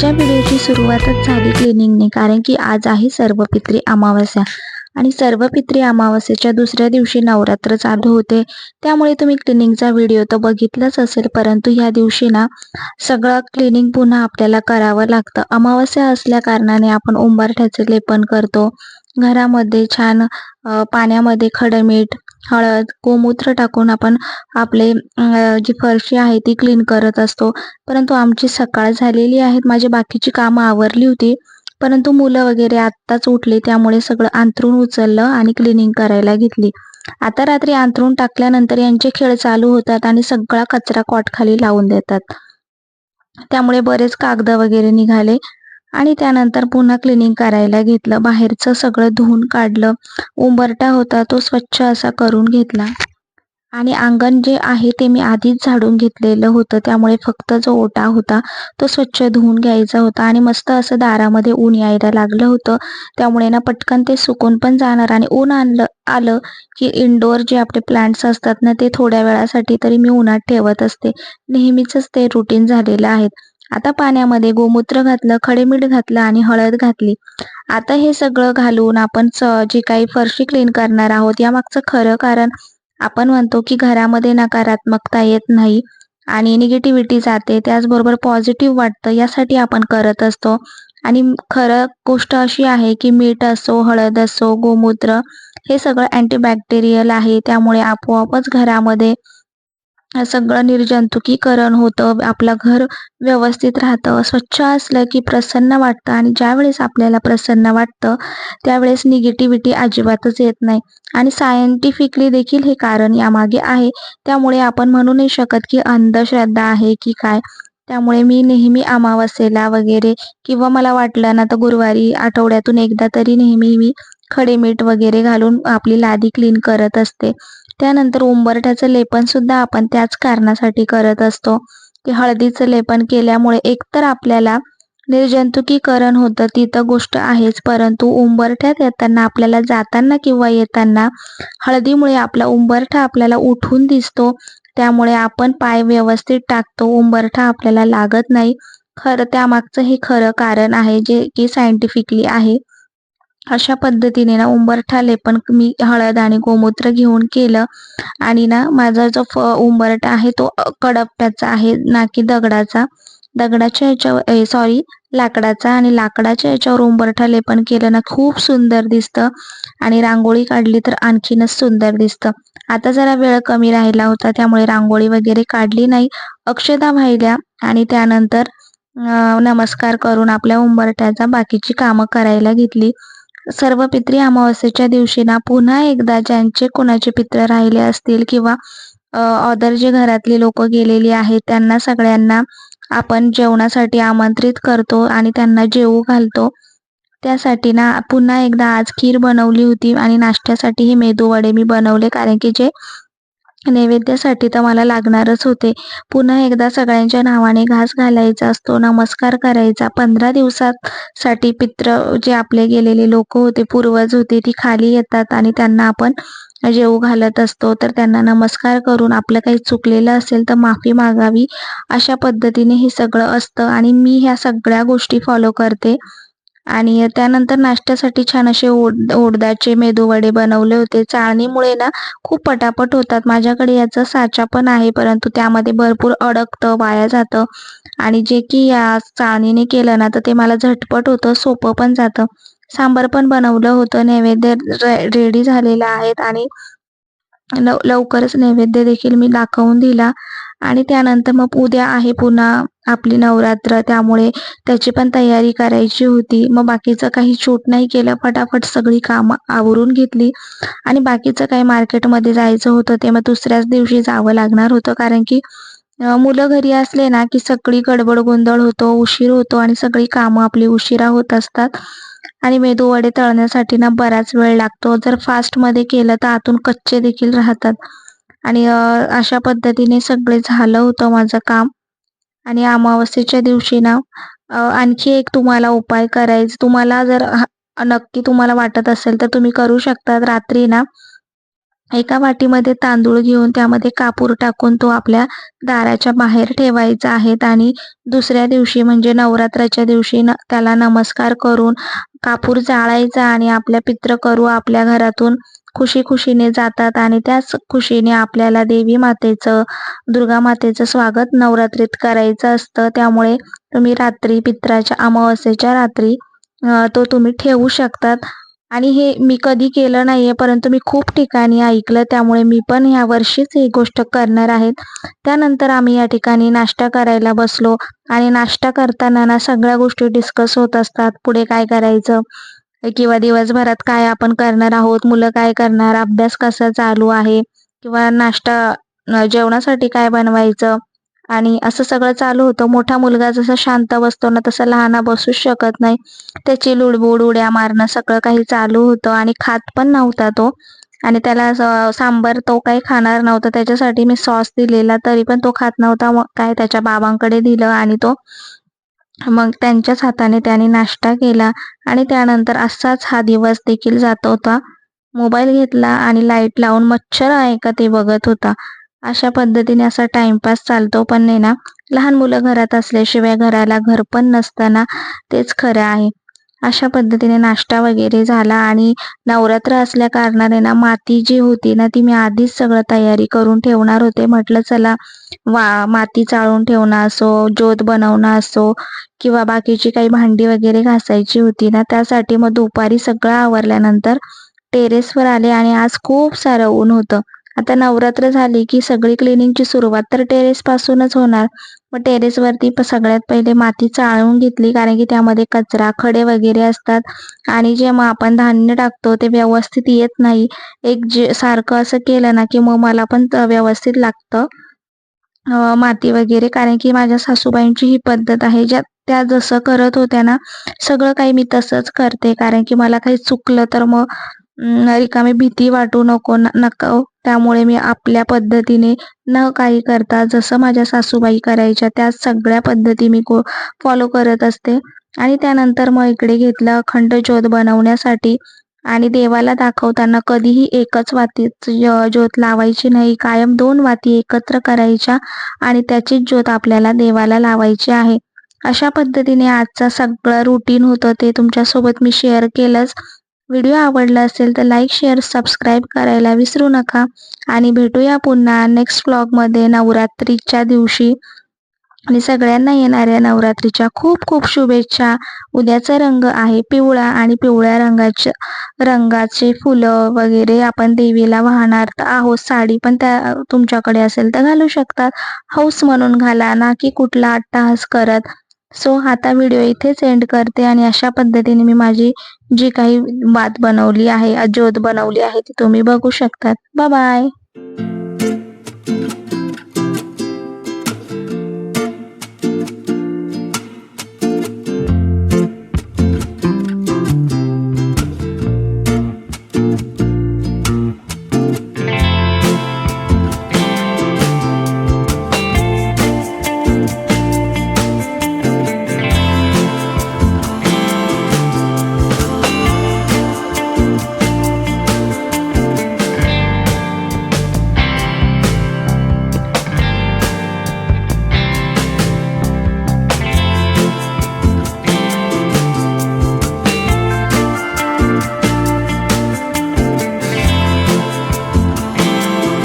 आजच्या व्हिडिओची सुरुवातच झाली क्लिनिंगने कारण की आज आहे सर्व पित्री अमावस्या. आणि सर्व पित्री अमावस्येच्या दुसऱ्या दिवशी नवरात्र चालू होते. त्यामुळे तुम्ही क्लिनिंगचा व्हिडिओ तर बघितलाच असेल परंतु ह्या दिवशी ना सगळं क्लिनिंग पुन्हा आपल्याला करावं लागतं. अमावस्या असल्या कारणाने आपण उंबरठ्याचे लेपन करतो. घरामध्ये छान पाण्यामध्ये खडमीठ हळद गोमूत्र टाकून आपण आपले जी फरशी आहे ती क्लीन करत असतो. परंतु आमची सकाळ झालेली आहे माझी बाकीची कामं आवरली होती. परंतु मुलं वगैरे आत्ताच उठले. त्यामुळे सगळं अंथरून उचललं आणि क्लिनिंग करायला घेतली. आता रात्री अंथरून टाकल्यानंतर यांचे खेळ चालू होतात आणि सगळा कचरा कॉट खाली लावून देतात. त्यामुळे बरेच कागद वगैरे निघाले. आणि त्यानंतर पुन्हा क्लिनिंग करायला घेतलं. बाहेरचं सगळं धुवून काढलं. उंबरटा होता तो स्वच्छ असा करून घेतला. आणि अंगण जे आहे ते मी आधीच झाडून घेतलेलं होतं. त्यामुळे फक्त जो ओटा होता तो स्वच्छ धुवून घ्यायचा होता. आणि मस्त असं दारामध्ये ऊन यायला लागलं होतं. त्यामुळे ना पटकन ते सुकून पण जाणार. आणि ऊन आणलं आलं की इनडोअर जे आपले प्लांट्स असतात ना ते थोड्या वेळासाठी तरी मी उन्हात ठेवत असते. नेहमीच ते रुटीन झालेलं आहे. आता पाण्यामध्ये गोमूत्र घातलं खडेमीठ घातलं आणि हळद घातली. आता हे सगळं घालून आपण जे काही फरशी क्लीन करणार आहोत या मागचं खरं कारण आपण म्हणतो की घरामध्ये नकारात्मकता येत नाही आणि निगेटिव्हिटी जाते. त्याचबरोबर पॉझिटिव्ह वाटतं यासाठी आपण करत असतो. आणि खरं गोष्ट अशी आहे की मीठ असो हळद असो गोमूत्र हे सगळं अँटीबॅक्टेरियल आहे. त्यामुळे आपोआपच घरामध्ये सगळं निर्जंतुकीकरण होतं आपलं घर व्यवस्थित राहतं स्वच्छ असलं की प्रसन्न वाटतं आणि ज्यावेळेस आपल्याला प्रसन्न वाटतं त्यावेळेस निगेटिव्हिटी अजिबातच येत नाही. आणि सायंटिफिकली देखील हे कारण यामागे आहे. त्यामुळे आपण म्हणू नाही शकत की अंधश्रद्धा आहे की काय. त्यामुळे मी नेहमी अमावस्येला वगैरे किंवा मला वाटलं ना तर गुरुवारी आठवड्यातून एकदा तरी नेहमी मी खडे मीठ वगैरे घालून आपली लादी क्लीन करत असते. त्यानंतर उंबरठ्याचं लेपन सुद्धा आपण त्याच कारणासाठी करत असतो. की हळदीचं लेपन केल्यामुळे एकतर आपल्याला निर्जंतुकीकरण होतं ती तर गोष्ट आहेच. परंतु उंबरठ्यात येताना आपल्याला जाताना किंवा येताना हळदीमुळे आपला उंबरठा आपल्याला उठून दिसतो. त्यामुळे आपण पाय व्यवस्थित टाकतो. उंबरठा आपल्याला लागत नाही. खरं त्यामागचं हे खरं कारण आहे जे की सायंटिफिकली आहे. अशा पद्धतीने ना उंबरठा लेपन मी हळद आणि गोमूत्र घेऊन केलं. आणि ना माझा जो फ उंबरठा आहे तो कडप्प्याचा आहे ना की दगडाचा. दगडाच्या याच्यावर सॉरी लाकडाचा आणि लाकडाच्या याच्यावर उंबरठा लेपन केलं ना खूप सुंदर दिसतं. आणि रांगोळी काढली तर आणखीनच सुंदर दिसतं. आता जरा वेळ कमी राहिला होता त्यामुळे रांगोळी वगैरे काढली नाही. अक्षता वाहिल्या आणि त्यानंतर नमस्कार करून आपल्या उंबरठ्याचा बाकीची कामं करायला घेतली. सर्व पित्री अमावस्येच्या दिवशी ना पुन्हा एकदा ज्यांचे कोणाचे पित्र राहिले असतील किंवा ऑदर जे घरातली लोक गेलेली आहेत त्यांना सगळ्यांना आपण जेवणासाठी आमंत्रित करतो आणि त्यांना जेवू घालतो. त्यासाठी ना पुन्हा एकदा आज खीर बनवली होती आणि नाश्त्यासाठी हे मेदू वडे मी बनवले कारण की जे नैवेद्यासाठी तर मला लागणारच होते. पुन्हा एकदा सगळ्यांच्या नावाने घास घालायचा असतो नमस्कार करायचा. पंधरा दिवसासाठी पित्र जे आपले गेलेले लोक होते पूर्वज होते ती खाली येतात आणि त्यांना आपण जेवू घालत असतो. तर त्यांना नमस्कार करून आपलं काही चुकलेलं असेल तर माफी मागावी. अशा पद्धतीने हे सगळं असतं आणि मी ह्या सगळ्या गोष्टी फॉलो करते. आणि त्यानंतर नाश्त्यासाठी छान असे ओड ओडदाचे मेदूवडे बनवले होते. चाळणीमुळे ना खूप पटापट होतात. माझ्याकडे याचा साचा पण आहे परंतु त्यामध्ये भरपूर अडकतं वाया जातं. आणि जे की या चाळणीने केलं ना तर ते मला झटपट होतं सोपं पण जातं. सांबार पण बनवलं होतं. नैवेद्य रेडी झालेला आहेत आणि लवकरच नैवेद्य देखील मी दाखवून दिला. आणि त्यानंतर मग उद्या आहे पुन्हा आपली नवरात्र त्यामुळे त्याची पण तयारी करायची होती. मग बाकीचं काही शूट नाही केलं. फटाफट सगळी कामं आवरून घेतली. आणि बाकीचं काही मार्केटमध्ये जायचं होतं ते मग दुसऱ्याच दिवशी जावं लागणार होतं. कारण की मुलं घरी असले ना की सगळी गडबड गोंधळ होतो उशीर होतो आणि सगळी कामं आपली उशिरा होत असतात. आणि मेदू वडे तळण्यासाठी ना बराच वेळ लागतो. जर फास्टमध्ये केलं तर आतून कच्चे देखील राहतात. आणि अशा पद्धतीने सगळे झालं होतं माझं काम. आणि अमावस्येच्या दिवशी ना आणखी एक तुम्हाला उपाय करायचा तुम्हाला जर नक्की तुम्हाला वाटत असेल तर तुम्ही करू शकता रात्री ना एका वाटीमध्ये तांदूळ घेऊन त्यामध्ये कापूर टाकून तो आपल्या दाराच्या बाहेर ठेवायचा आहे आणि दुसऱ्या दिवशी म्हणजे नवरात्राच्या दिवशी न त्याला नमस्कार करून कापूर जाळायचा आणि आपल्या पित्र करू आपल्या घरातून खुशी खुशीने जातात आणि त्याच खुशीने आपल्याला देवी मातेचं दुर्गा मातेचं स्वागत नवरात्रीत करायचं असतं. त्यामुळे तुम्ही रात्री पित्राच्या अमावस्येच्या रात्री तो तुम्ही ठेवू शकतात. आणि हे मी कधी केलं नाहीये परंतु मी खूप ठिकाणी ऐकलं. त्यामुळे मी पण ह्या वर्षीच ही गोष्ट करणार आहेत त्यानंतर आम्ही या ठिकाणी नाश्ता करायला बसलो. आणि नाश्ता करताना ना सगळ्या गोष्टी डिस्कस होत असतात. पुढे काय करायचं? किंवा दिवसभरात काय आपण करणार आहोत मुलं काय करणार अभ्यास कसा चालू आहे किंवा नाश्ता जेवणासाठी काय बनवायचं आणि असं सगळं चालू होतं. मोठा मुलगा जसा शांत बसतो ना तसा लहाना बसूच शकत नाही. त्याची लुडबुड उड्या मारणं सगळं काही चालू होतं आणि खात पण नव्हता तो. आणि त्याला सांबर तो काही खाणार नव्हता. त्याच्यासाठी मी सॉस दिलेला तरी पण तो खात नव्हता. मग काय त्याच्या बाबांकडे दिलं आणि तो मग त्यांच्याच हाताने त्याने नाश्ता केला आणि त्यानंतर असाच हा दिवस देखील जात होता. मोबाईल घेतला आणि लाइट लावून मच्छर आहे का ते बघत होता. अशा पद्धतीने असा टाइमपास चालतो. पण नाही ना लहान मुलं घरात असल्याशिवाय घराला घर पण नसताना तेच खरं आहे. अशा पद्धतीने नाश्ता वगैरे झाला आणि नवरात्र असल्या कारणाने ना माती जी होती ना ती मी आधीच सगळं तयारी करून ठेवणार होते. म्हटलं चला वा माती चाळून ठेवणं असो ज्योत बनवणं असो किंवा बाकीची काही भांडी वगैरे घासायची होती ना त्यासाठी मग दुपारी सगळं आवरल्यानंतर टेरेसवर आले आणि आज खूप सारं ऊन होतं. आता नवरात्र झाली की सगळी क्लिनिंगची सुरुवात तर टेरेस पासूनच होणार. मग टेरेसवरती सगळ्यात पहिले माती चाळून घेतली कारण की त्यामध्ये कचरा खडे वगैरे असतात. आणि जे मग आपण धान्य टाकतो ते व्यवस्थित येत नाही. एक जे सारखं असं केलं ना की मग मला पण व्यवस्थित लागतं माती वगैरे. कारण की माझ्या सासूबाईंची ही पद्धत आहे ज्या त्या जसं करत होत्या ना सगळं काही मी तसंच करते. कारण की मला काही चुकलं तर मग रिकामी भीती वाटू नको नको हो. त्यामुळे मी आपल्या पद्धतीने न काही करता जसं माझ्या सासूबाई करायच्या त्या सगळ्या पद्धती मी फॉलो करत असते. आणि त्यानंतर मग इकडे घेतलं अखंड ज्योत बनवण्यासाठी. आणि देवाला दाखवताना कधीही एकच वातीच ज्योत लावायची नाही. कायम दोन वाती एकत्र करायच्या आणि त्याचीच ज्योत आपल्याला देवाला लावायची आहे. अशा पद्धतीने आजचा सगळं रुटीन होतं. ते तुमच्यासोबत मी शेअर केलंच. व्हिडिओ आवडला असेल तर लाईक शेअर सबस्क्राईब करायला विसरू नका. आणि भेटूया पुन्हा नेक्स्ट व्लॉगमध्ये नवरात्रीच्या दिवशी. आणि सगळ्यांना येणाऱ्या नवरात्रीच्या खूप खूप शुभेच्छा. उद्याचा रंग आहे पिवळा आणि पिवळ्या रंगाच्या रंगाचे फुलं वगैरे आपण देवीला वाहणार आहोत. साडी पण त्या तुमच्याकडे असेल तर घालू शकतात. हौस म्हणून घाला ना की कुठला अट्टाहास करत. सो आता व्हिडिओ इथेच एंड करते आणि अशा पद्धतीने मी माझी जी काही बात बनवली आहे ज्योत बनवली आहे ती तुम्ही बघू शकतात. बाय